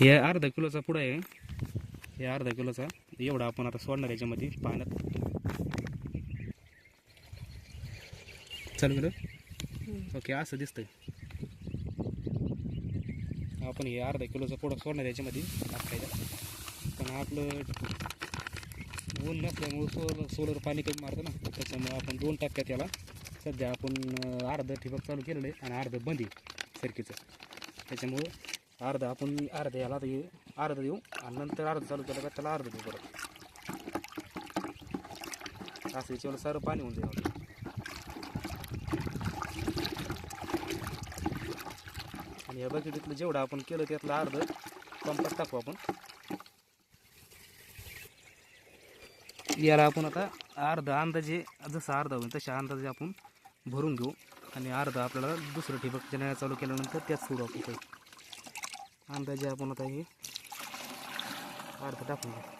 हे अर्धा किलोचा पुडा आहे. हे अर्धा किलोचा. एवढा आपण आता सोडणार याच्यामध्ये पाण्यात. चालू केलं? ओके असं दिसतंय. आपण हे अर्धा किलोचा पुडा सोडणार याच्यामध्ये टाकायचा पण आपलं ऊन नसल्यामुळं सोलर सोलर पाणी कमी मारतं ना. त्याच्यामुळं आपण दोन टप्प्यात याला. सध्या आपण अर्धं ठिबक चालू केलेलं आहे आणि अर्धं बंद सरकीचं. त्याच्यामुळं अर्धा आपण अर्धं याला आता अर्धं देऊ आणि नंतर अर्ध चालू केलं का त्याला अर्धं देऊ परत. असं याच्यावर सारं पाणी होऊन जाईल. आणि या बकेटीतलं जेवढं आपण केलं त्यातलं अर्धं पंपात टाकू आपण. याला आपण आता अर्धा अंदाजे जसं अर्धा होईल तशा अंदाजे आपण भरून घेऊ. आणि अर्धा आपल्याला दुसरं ठिबक नळ्या चालू केल्यानंतर त्यात सोडू आपण. काही अंदाजे आपण आता हे अर्ध टाकून घेऊ.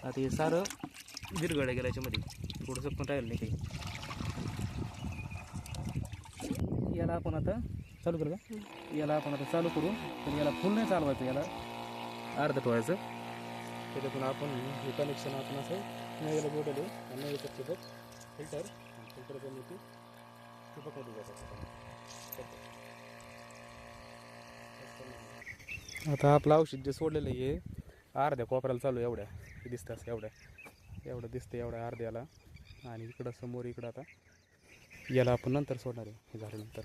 आता हे सारं विरगळलं गेलं याच्यामध्ये थोडंसं पण राहिलं नाही काही. याला आपण आता चालू करू का? याला आपण आता चालू करू. पण याला फुल नाही चालवायचं याला अर्ध ठेवायचं. त्याच्यातून आपण हे कनेक्शन आपण असं नळीला जोडले आणि नळीचं फिल्टर. फिल्टर करून ती ठिबकमध्ये जायचं आता आपलं औषध जे सोडलेलं आहे अर्ध्या कोपऱ्याला चालू आहे एवढ्या. हे दिसतं असं एवढ्या. एवढं दिसतं एवढ्या अर्ध्याला. आणि इकडं समोर इकडं आता. याला आपण नंतर सोडणार आहे. हे झाल्यानंतर.